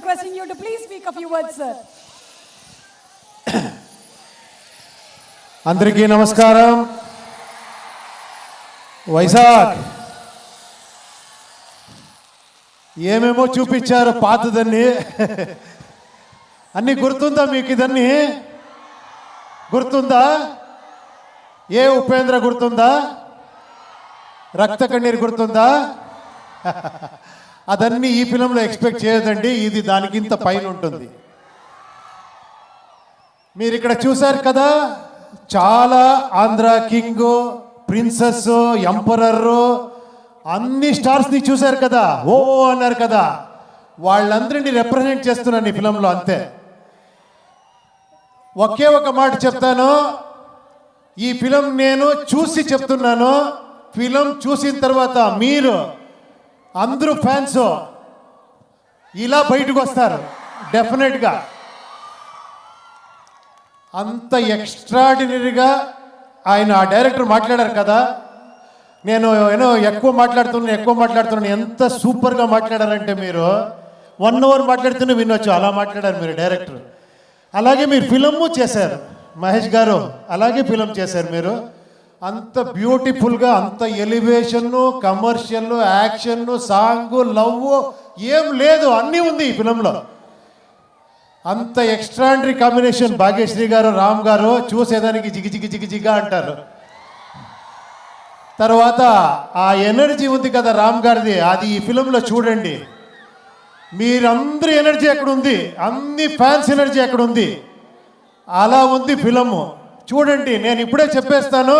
requesting you to please speak a few words, sir. అందరికీ నమస్కారం. వైజాగ్. ఏమేమో చూపించారు పాతదన్ని. అన్ని గుర్తుందా మీకు ఇదన్నీ? గుర్తుందా? ఏ ఉపేంద్ర గుర్తుందా? రక్త కన్నీరు గుర్తుందా? అదన్నీ ఈ ఫిలంలో ఎక్స్పెక్ట్ చేయదండి. ఇది దానికింత పైన ఉంటుంది. మీరు ఇక్కడ చూశారు కదా చాలా ఆంధ్ర కింగ్ ప్రిన్సెస్ ఎంపరర్ అన్ని స్టార్స్ని చూశారు కదా ఓ అన్నారు కదా. వాళ్ళందరినీ రిప్రజెంట్ చేస్తున్నాను ఈ ఫిలంలో అంతే. ఒకే ఒక మాట చెప్తాను ఈ ఫిలం నేను చూసి చెప్తున్నాను ఫిలం చూసిన తర్వాత మీరు అందరూ ఫ్యాన్స్ ఇలా బయటకు వస్తారు డెఫినెట్గా అంత ఎక్స్ట్రాడినరీగా ఆయన ఆ డైరెక్టర్ మాట్లాడారు కదా. నేను ఏనో ఎక్కువ మాట్లాడుతున్నాను ఎక్కువ మాట్లాడుతున్నాను ఎంత సూపర్గా మాట్లాడారంటే మీరు వన్ అవర్ మాట్లాడుతూనే వినొచ్చు అలా మాట్లాడారు మీరు డైరెక్టర్ అలాగే మీరు ఫిలము చేశారు మహేష్ గారు. అలాగే ఫిలం చేశారు మీరు. అంత బ్యూటిఫుల్గా అంత ఎలివేషన్ను కమర్షియల్ యాక్షన్ను సాంగ్ లవ్ ఏం లేదు. అన్నీ ఉంది ఈ ఫిలంలో అంత ఎక్స్ట్రాండరీ కాంబినేషన్ భాగ్యశ్రీ గారు రామ్ గారు చూసేదానికి జిగి జిగి జిగి జిగా అంటారు. తర్వాత ఆ ఎనర్జీ ఉంది కదా రామ్ గారిది. అది ఈ ఫిలంలో చూడండి. మీరందరి ఎనర్జీ ఎక్కడ ఉంది అన్ని ఫ్యాన్స్ ఎనర్జీ ఎక్కడ ఉంది అలా ఉంది ఫిలము చూడండి నేను ఇప్పుడే చెప్పేస్తాను.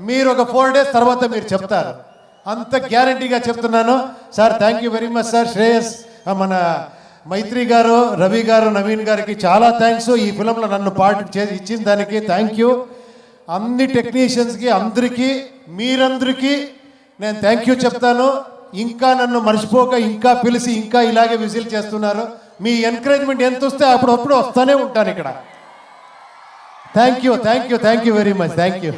మీరు ఒక ఫోర్ డేస్ తర్వాత మీరు చెప్తారు. అంత గ్యారంటీగా చెప్తున్నాను. Sir thank you very much sir Shreyas మన మైత్రి గారు రవి గారు నవీన్ గారికి చాలా థ్యాంక్స్ ఈ ఫిలంలో నన్ను పార్ట్ చేసి ఇచ్చిన దానికి థ్యాంక్ యూ అన్ని టెక్నీషియన్స్కి అందరికీ మీరందరికీ నేను థ్యాంక్ యూ చెప్తాను. ఇంకా నన్ను మర్చిపోక ఇంకా పిలిచి ఇంకా ఇలాగే విజిల్ చేస్తున్నారు. మీ ఎంకరేజ్మెంట్ ఎంత వస్తే అప్పుడప్పుడు వస్తూనే ఉంటాను ఇక్కడ. Thank you thank you thank you very much thank you